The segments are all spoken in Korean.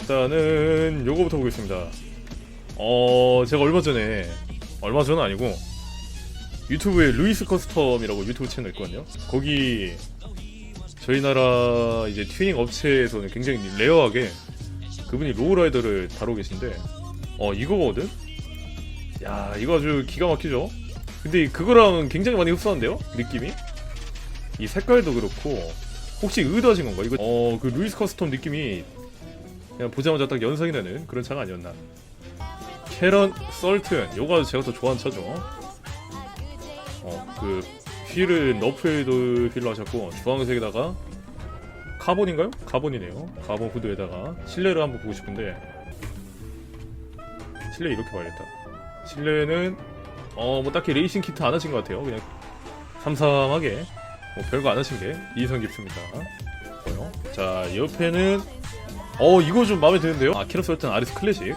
일단은 요거부터 보겠습니다. 어, 제가 얼마 전에 얼마 전은 아니고 유튜브에 루이스 커스텀이라고 유튜브 채널 있거든요. 거기 저희 나라 이제 튜닝 업체에서는 굉장히 레어하게 그분이 로우라이더를 다루고 계신데 어 이거거든? 야 이거 아주 기가 막히죠? 근데 그거랑 굉장히 많이 흡사한데요? 느낌이? 이 색깔도 그렇고 혹시 의도하신 건가? 이거 어그 루이스 커스텀 느낌이 그냥 보자마자 딱 연상이 나는 그런 차가 아니었나. 캐런 썰튼 요거 제가 더 좋아하는 차죠. 어그 휠은 너프에도 휠로 하셨고 주황색에다가 카본인가요? 카본이네요. 카본 후드에다가 실내를 한번 보고 싶은데 실내 이렇게 봐야겠다. 실내는 어 뭐 딱히 레이싱 키트 안 하신 것 같아요. 그냥 삼삼하게 뭐 별거 안 하신 게 이성 깊습니다? 자 옆에는 어 이거 좀 마음에 드는데요? 아 캐럿 설튼 아리스 클래식인데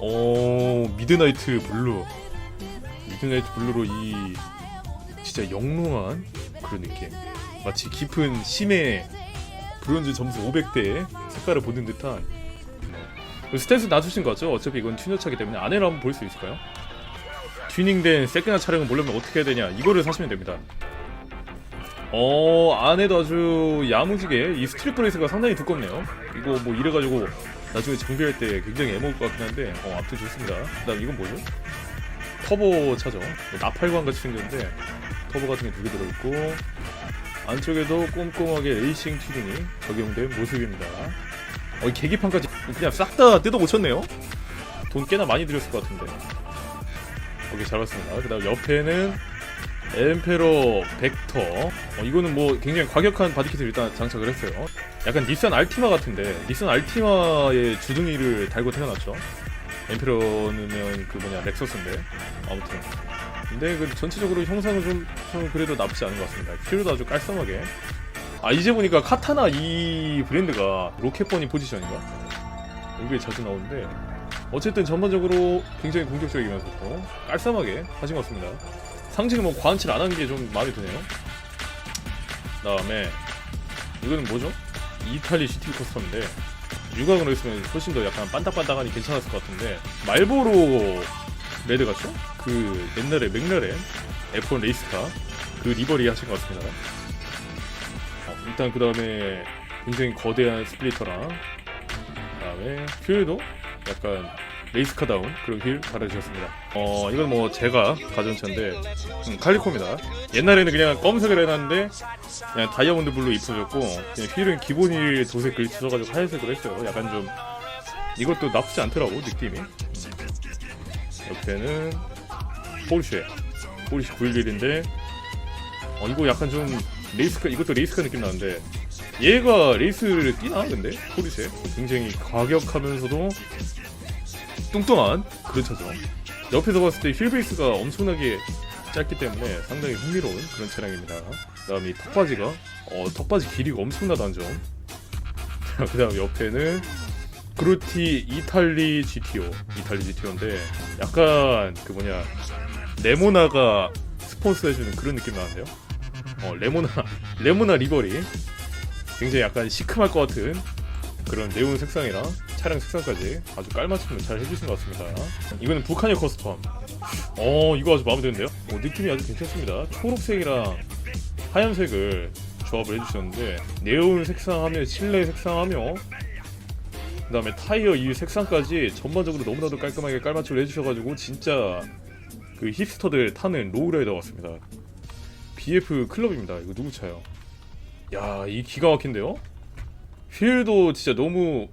어 미드나이트 블루 미드나이트 블루로 이 진짜 영롱한 그런 느낌 마치 깊은 심해 브론즈 점수 500대의 색깔을 보는 듯한 네. 스탠스 놔주신 거죠? 어차피 이건 튜너차기 때문에 안에를 한번 볼 수 있을까요? 튜닝된 세그나 차량을 몰려면 어떻게 해야 되냐 이거를 사시면 됩니다 어 안에도 아주 야무지게 이 스트릿 브레이스가 상당히 두껍네요. 이거 뭐 이래가지고 나중에 정비할 때 굉장히 애먹을 것 같긴 한데 어 아무튼 좋습니다. 그 다음 이건 뭐죠? 터보 차죠. 뭐 나팔관 같이 생겼는데 터보 같은 게 두 개 들어있고 안쪽에도 꼼꼼하게 레이싱 튜닝이 적용된 모습입니다. 어, 이 계기판까지 그냥 싹 다 뜯어 고쳤네요. 돈 꽤나 많이 들였을 것 같은데. 오케이 잘 봤습니다. 그 다음 옆에는 엠페로 벡터. 어, 이거는 뭐 굉장히 과격한 바디킷을 일단 장착을 했어요. 약간 닛산 알티마 같은데 닛산 알티마의 주둥이를 달고 태어났죠. 엠페로는 그 뭐냐 렉서스인데. 아무튼. 근데 그 전체적으로 형상은 좀, 좀 그래도 나쁘지 않은 것 같습니다. 휠도 아주 깔끔하게. 아 이제 보니까 카타나 이 브랜드가 로켓버니 포지션인가? 여기에 자주 나오는데. 어쨌든 전반적으로 굉장히 공격적이면서도 깔쌈하게 하신 것 같습니다 상징은 뭐 과한칠 안한게좀 마음에 드네요 그다음에 이거는 뭐죠? 이탈리 시티 커스텀인데 유광으로 했으면 훨씬 더 약간 반딱반딱하니 괜찮았을 것 같은데 말보로 레드 같죠? 그 옛날에 맥라렌 F1 레이스카 그 리버리 하신 것 같습니다 어, 일단 그 다음에 굉장히 거대한 스플리터랑 그 다음에 휠도 약간 레이스카다운 그런 휠 달아주셨습니다. 어 이건 뭐 제가 가져온 차인데 음, 칼리코입니다. 옛날에는 그냥 검은색을 해놨는데 그냥 다이아몬드 블루 입혀줬고 그냥 휠은 기본 휠 도색 글씨 써가지고 하얀색으로 했어요. 약간 좀 이것도 나쁘지 않더라고 느낌이. 음. 옆에는 포르쉐. 포르쉐 911인데 어 이거 약간 좀 레이스카 이것도 레이스카 느낌 나는데 얘가 레이스를 뛰나 근데? 포르쉐? 굉장히 과격하면서도 뚱뚱한 그런 차죠. 옆에서 봤을 때 휠베이스가 엄청나게 짧기 때문에 상당히 흥미로운 그런 차량입니다. 그 다음 이 턱바지가 어 턱바지 길이가 엄청나다는 점 그 다음 옆에는 그루티 이탈리 GTO 이탈리 GTO인데 약간 그 뭐냐 레모나가 스폰서 해주는 그런 느낌 나는데요. 어 레모나 레모나 리버리. 굉장히 약간 시큼할 것 같은 그런 네온 색상이랑 차량 색상까지 아주 깔맞춤을 잘 해주신 것 같습니다. 이거는 북한의 커스텀. 어 이거 아주 마음에 드는데요? 어, 느낌이 아주 괜찮습니다. 초록색이랑 하얀색을 조합을 해주셨는데 네온 색상하며 실내 색상하며 그 다음에 타이어 이 색상까지 전반적으로 너무나도 깔끔하게 깔맞춤을 해주셔가지고 진짜 그 힙스터들 타는 로우라이더 같습니다. BF 클럽입니다. 이거 누구 차요? 야 이 기가 막힌데요? 휠도 진짜 너무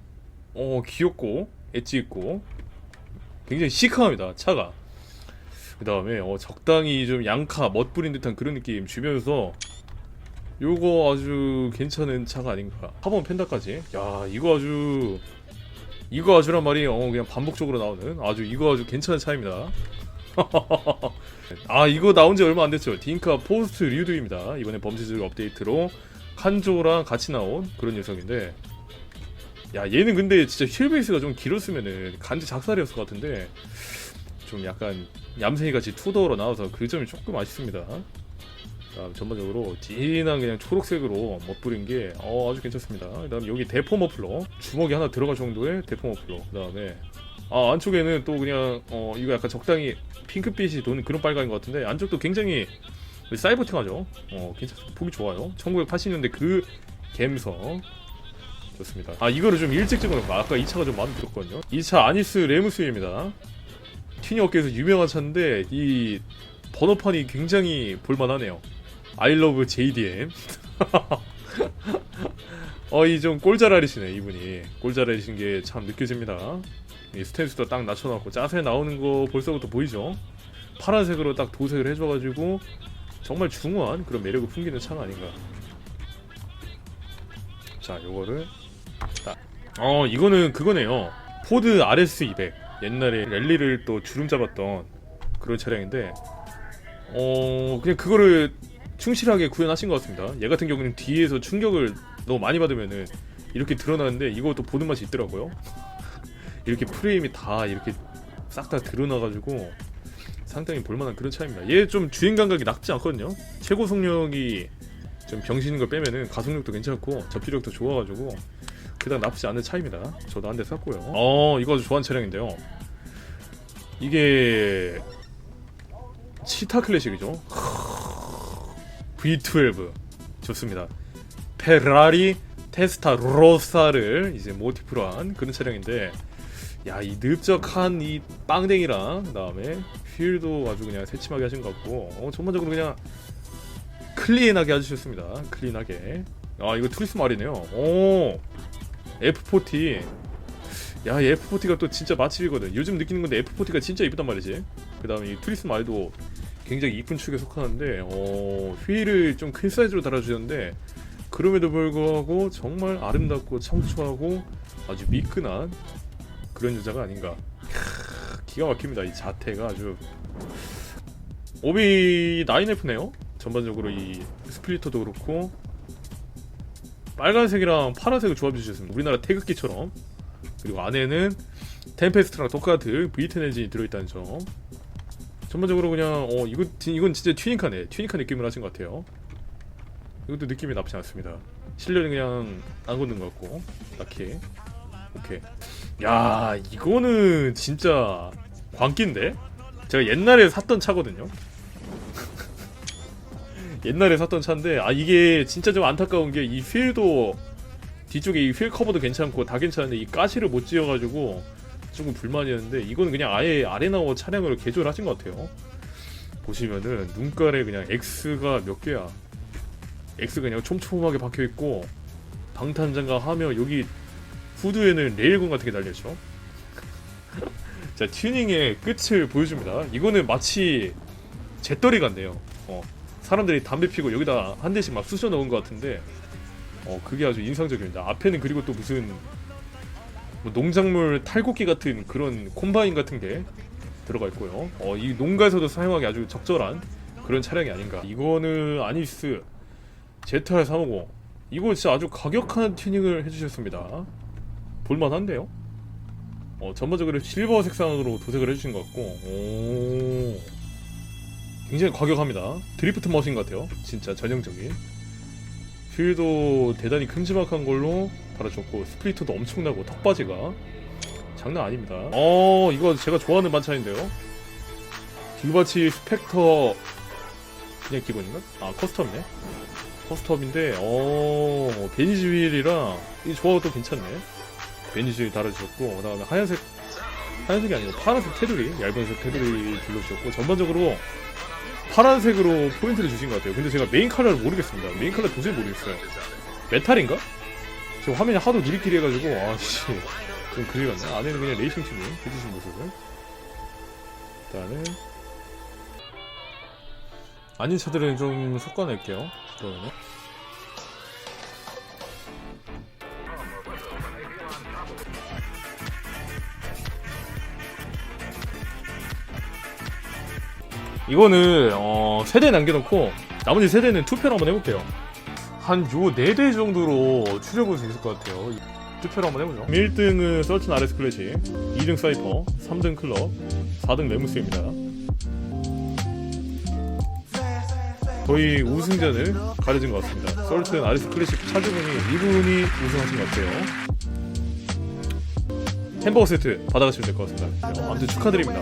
어 귀엽고 엣지 있고. 굉장히 시크합니다 차가. 그 다음에 어, 적당히 좀 양카 멋부린 듯한 그런 느낌 주면서 요거 아주 괜찮은 차가 아닌가. 카본 펜다까지. 야 이거 아주 이거 아주란 말이 어 그냥 반복적으로 나오는 아주 이거 아주 괜찮은 차입니다. 아 이거 나온 지 얼마 안 됐죠. 딩카 포스트 리우드입니다. 이번에 범죄적 업데이트로 칸조랑 같이 나온 그런 녀석인데 야 얘는 근데 진짜 휠베이스가 좀 길었으면은 간지 작살이었을 것 같은데 좀 약간 얌생이 같이 투더로 나와서 그 점이 조금 아쉽습니다 그다음 전반적으로 진한 그냥 초록색으로 멋부린 게 어, 아주 괜찮습니다. 그 다음 여기 대포 머플러 주먹이 하나 들어갈 정도의 대포 머플러. 그 다음에 아 안쪽에는 또 그냥 어 이거 약간 적당히 핑크빛이 도는 그런 빨간인 것 같은데 안쪽도 굉장히 사이버팅하죠. 어 괜찮 보기 좋아요. 1980년대 그 감성 좋습니다. 아 이거를 좀 일찍 찍어놓고 아까 이 차가 좀 마음에 들었거든요. 이차 아니스 레무스입니다. 튜닝 업계에서 유명한 차인데 이 번호판이 굉장히 볼만하네요. I love JDM. 어, 이 좀 꼴잘알이시네, 이분이. 꼴잘알이신 게 참 느껴집니다. 이 스탠스도 딱 낮춰놓고 짜세 나오는 거 벌써부터 보이죠? 파란색으로 딱 도색을 해줘가지고 정말 중후한 그런 매력을 풍기는 차가 아닌가. 자, 요거를 딱. 어, 이거는 그거네요. 포드 RS200. 옛날에 랠리를 또 주름 잡았던 그런 차량인데, 어, 그냥 그거를 충실하게 구현하신 것 같습니다. 얘 같은 경우는 뒤에서 충격을 너무 많이 받으면은 이렇게 드러나는데 이것도 보는 맛이 있더라고요. 이렇게 프레임이 다 이렇게 싹 다 드러나가지고 상당히 볼만한 그런 차입니다. 얘 좀 주행 감각이 낮지 않거든요. 최고 속력이 좀 병신인 걸 빼면은 가속력도 괜찮고 접지력도 좋아가지고 그닥 나쁘지 않은 차입니다. 저도 한 대 샀고요. 어 이거 좋아하는 차량인데요. 이게 치타 클래식이죠. V12 좋습니다. 페라리 테스타 로사를 이제 모티프로 한 그런 차량인데 야 이 늪적한 이 빵댕이랑 그다음에 휠도 아주 그냥 새침하게 하신 것 같고 어, 전반적으로 그냥 클린하게 해주셨습니다. 클린하게 아 이거 투리스 말이네요. 오 F40 야, 이 F40가 또 진짜 맛집이거든. 요즘 느끼는 건데 F40가 진짜 이쁘단 말이지. 그 다음에 이 투리스 말도 굉장히 이쁜 축에 속하는데, 어, 휠을 좀 큰 사이즈로 달아주셨는데, 그럼에도 불구하고 정말 아름답고 청초하고 아주 미끈한 그런 여자가 아닌가. 캬, 기가 막힙니다. 이 자태가 아주. 오비 9F네요. 전반적으로 이 스플리터도 그렇고, 빨간색이랑 파란색을 조합해 주셨습니다. 우리나라 태극기처럼. 그리고 안에는 템페스트랑 똑같은 V10 엔진이 들어있다는 점. 전반적으로 그냥 어 이거 이건 진짜 튜닝카네. 튜닝카 느낌을 하신 것 같아요. 이것도 느낌이 나쁘지 않습니다. 실내는 그냥 안 걷는 것 같고 딱히 오케이. 야 이거는 진짜 광기인데? 제가 옛날에 샀던 차거든요. 옛날에 샀던 차인데 아 이게 진짜 좀 안타까운 게 이 휠도 뒤쪽에 이 휠 커버도 괜찮고 다 괜찮은데 이 가시를 못 지어가지고 조금 불만이었는데 이거는 그냥 아예 아레나워 차량으로 개조를 하신 것 같아요. 보시면은 눈깔에 그냥 X가 몇 개야. X가 그냥 촘촘하게 박혀 있고 방탄장갑 하며 여기 후드에는 레일건 같은 게 달려있죠. 자 튜닝의 끝을 보여줍니다. 이거는 마치 재떨이 같네요. 어, 사람들이 담배 피고 여기다 한 대씩 막 쑤셔 넣은 것 같은데 어 그게 아주 인상적입니다. 앞에는 그리고 또 무슨 뭐 농작물 탈곡기 같은 그런 콤바인 같은 게 들어가 있고요. 어 이 농가에서도 사용하기 아주 적절한 그런 차량이 아닌가. 이거는 아니스 ZR 350 이거 진짜 아주 가격한 튜닝을 해주셨습니다. 볼만한데요? 어 전반적으로 실버 색상으로 도색을 해주신 것 같고 오 굉장히 과격합니다. 드리프트 머신 같아요. 진짜 전형적인. 휠도 대단히 큼지막한 걸로 달아줬고 스플리터도 엄청나고 턱바지가 장난 아닙니다. 어 이거 제가 좋아하는 반찬인데요. 뒷바치 스펙터 그냥 기본인가? 아 커스텀이네. 커스텀인데 어 베니즈 휠이랑 이 조화도 괜찮네. 베니즈 휠 달아주셨고 그 다음에 하얀색 하얀색이 아니고 파란색 테두리 얇은색 테두리 둘러주셨고 전반적으로 파란색으로 포인트를 주신 것 같아요. 근데 제가 메인 컬러를 모르겠습니다. 메인 컬러 도저히 모르겠어요. 메탈인가? 지금 화면이 하도 누리끼리 해가지고 아씨 좀 그리 같네. 안에는 그냥 레이싱 튜닝 해주신 모습을. 일단은 아닌 차들은 좀 섞어낼게요. 그러면은. 이거는 어, 세대 남겨놓고 나머지 세대는 투표를 한번 해볼게요. 한 요 네 대 정도로 추려볼 수 있을 것 같아요. 투표를 한번 해보죠. 1등은 썰튼 RS 클래식, 2등 사이퍼, 3등 클럽, 4등 레무스입니다. 거의 우승전을 가려진 것 같습니다. 솔튼 아리스 클래식 차주분이 이분이 우승하신 것 같아요. 햄버거 세트 받아가시면 될 것 같습니다. 어, 아무튼 축하드립니다.